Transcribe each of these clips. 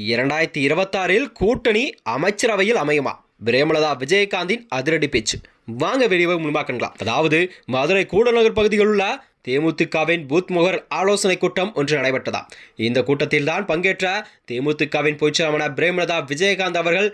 இரண்டாயிரத்தி இருபத்தாறில் கூட்டணி அமைச்சரவையில் அமையுமா? பிரேமலதா விஜயகாந்தின் அதிரடி பேச்சு. வாங்க வெளியே முன்பாக்கலாம் அதாவது மதுரை கூடநகர் பகுதியில் உள்ள தேமுதிகவின் பூத் முகர் ஆலோசனை கூட்டம் ஒன்று நடைபெற்றதா. இந்த கூட்டத்தில் தான் பங்கேற்ற தேமுதிகவின் பொதுச்செயலாளர் பிரேமலதா விஜயகாந்த் அவர்கள்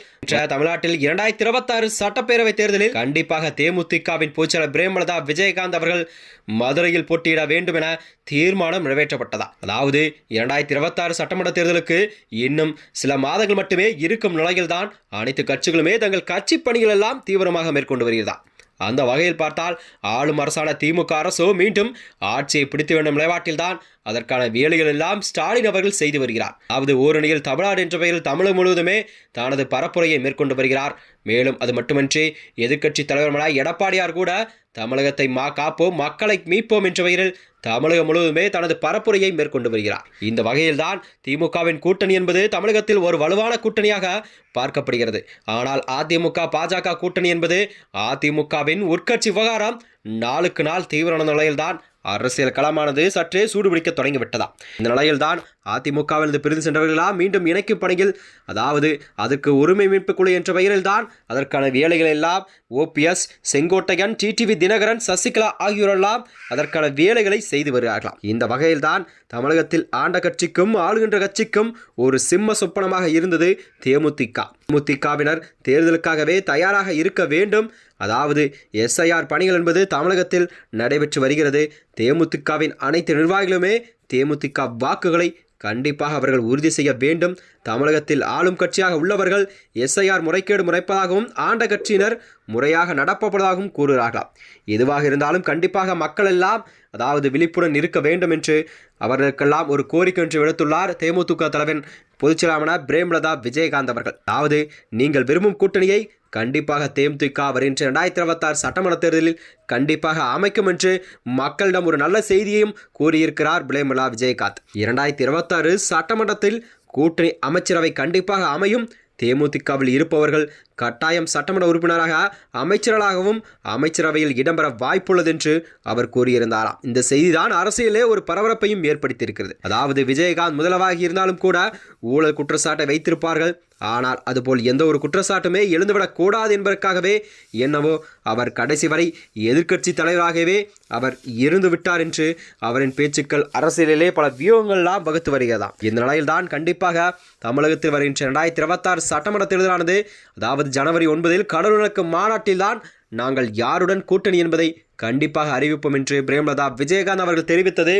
தமிழ்நாட்டில் இரண்டாயிரத்தி இருபத்தாறு சட்டப்பேரவை தேர்தலில் கண்டிப்பாக தேமுதிகவின் பொதுச்செயலாளர் பிரேமலதா விஜயகாந்த் அவர்கள் மதுரையில் போட்டியிட வேண்டும் என தீர்மானம் நிறைவேற்றப்பட்டதா. அதாவது இரண்டாயிரத்தி இருபத்தாறு சட்டமன்ற தேர்தலுக்கு இன்னும் சில மாதங்கள் மட்டுமே இருக்கும் நிலையில்தான் அனைத்து கட்சிகளுமே தங்கள் கட்சி பணிகள் எல்லாம் தீவிரமாக மேற்கொண்டு வருகிறதா. அந்த வகையில் பார்த்தால் ஆளும் அரசான திமுக அரசு மீண்டும் ஆட்சியை பிடித்து வேண்டும் நிலைப்பாட்டில்தான் அதற்கான வேலைகள் எல்லாம் ஸ்டாலின் அவர்கள் செய்து வருகிறார். அதாவது ஓரணியில் தமிழ்நாடு என்ற பெயரில் தமிழகம் முழுவதுமே தனது பரப்புரையை மேற்கொண்டு வருகிறார். மேலும் அது மட்டுமின்றி எதிர்க்கட்சி தலைவர்களான எடப்பாடியார் கூட தமிழகத்தை மா காப்போம் மக்களை மீட்போம் என்ற பெயரில் தமிழகம் முழுவதுமே தனது பரப்புரையை மேற்கொண்டு வருகிறார். இந்த வகையில்தான் திமுகவின் கூட்டணி என்பது தமிழகத்தில் ஒரு வலுவான கூட்டணியாக பார்க்கப்படுகிறது. ஆனால் அதிமுக பாஜக கூட்டணி என்பது அதிமுகவின் உட்கட்சி விவகாரம் நாளுக்கு நாள் தீவிர நிலையில்தான் அரசியல் களமானது சற்றே சூடுபிடிக்க தொடங்கிவிட்டதா இந்த நிலையில்தான் அதிமுகவிலிருந்து பிரிந்து சென்றவர்களெல்லாம் மீண்டும் இணைக்கும் பணியில் அதாவது அதற்கு உரிமை மீட்பு குழு என்ற பெயரில்தான். அதற்கான வேலைகள் எல்லாம் ஓபிஎஸ் செங்கோட்டையன் டிடிவி தினகரன் சசிகலா ஆகியோரெல்லாம் அதற்கான வேலைகளை செய்து வருகிறார்களாம். இந்த வகையில்தான் தமிழகத்தில் ஆண்ட கட்சிக்கும் ஆளுகின்ற கட்சிக்கும் ஒரு சிம்ம சொப்பனமாக இருந்தது தேமுதிக. தேமுதிகவினர் தேர்தலுக்காகவே தயாராக இருக்க வேண்டும். அதாவது எஸ்ஐஆர் பணிகள் என்பது தமிழகத்தில் நடைபெற்று வருகிறது. தேமுதிகவின் அனைத்து நிர்வாகிகளுமே தேமுதிக வாக்குகளை கண்டிப்பாக அவர்கள் உறுதி செய்ய வேண்டும். தமிழகத்தில் ஆளும் கட்சியாக உள்ளவர்கள் எஸ்ஐஆர் முறைகேடு முறைப்பதாகவும் ஆண்ட கட்சியினர் முறையாக நடப்பப்படுவதாகவும் கூறுகிறார்களாம் எதுவாக இருந்தாலும் கண்டிப்பாக மக்கள் எல்லாம் அதாவது விழிப்புடன் இருக்க வேண்டும் என்று அவர்களுக்கெல்லாம் ஒரு கோரிக்கை ஒன்று விடுத்துள்ளார் தேமுதிக தலைவன் பொதுச்செயலாளர் பிரேமலதா விஜயகாந்த் அவர்கள். அதாவது நீங்கள் விரும்பும் கூட்டணியை கண்டிப்பாக தேமுதிக வருகின்ற இரண்டாயிரத்தி இருபத்தாறு சட்டமன்ற தேர்தலில் கண்டிப்பாக அமைக்கும் என்று மக்களிடம் ஒரு நல்ல செய்தியையும் கூறியிருக்கிறார் பிளேமலா விஜயகாந்த். இரண்டாயிரத்தி இருபத்தாறு சட்டமன்றத்தில் கூட்டணி அமைச்சரவை கண்டிப்பாக அமையும். தேமுதிகவில் இருப்பவர்கள் கட்டாயம் சட்டமன்ற உறுப்பினராக அமைச்சர்களாகவும் அமைச்சரவையில் இடம்பெற வாய்ப்புள்ளது என்று அவர் கூறியிருந்தாராம். இந்த செய்திதான் அரசியலே ஒரு பரபரப்பையும் ஏற்படுத்தியிருக்கிறது. அதாவது விஜயகாந்த் முதல்வராகி இருந்தாலும் கூட ஊழல் குற்றச்சாட்டை வைத்திருப்பார்கள். ஆனால் அதுபோல் எந்த ஒரு குற்றச்சாட்டுமே எழுந்துவிடக்கூடாது என்பதற்காகவே என்னவோ அவர் கடைசி வரை எதிர்க்கட்சி தலைவராகவே அவர் இருந்து விட்டார் என்று அவரின் பேச்சுக்கள் அரசியலிலே பல வியூகங்கள்லாம் வகுத்து வருகிறதாம். இந்த நிலையில்தான் கண்டிப்பாக தமிழகத்தில் வருகின்ற இரண்டாயிரத்தி இருபத்தாறு சட்டமன்ற தேர்தலானது அதாவது ஜனவரி ஒன்பதில் கடலுணக்கு மாநாட்டில்தான் நாங்கள் யாருடன் கூட்டணி என்பதை கண்டிப்பாக அறிவிப்போம் என்று பிரேமலதா விஜயகாந்த் அவர்கள் தெரிவித்தது.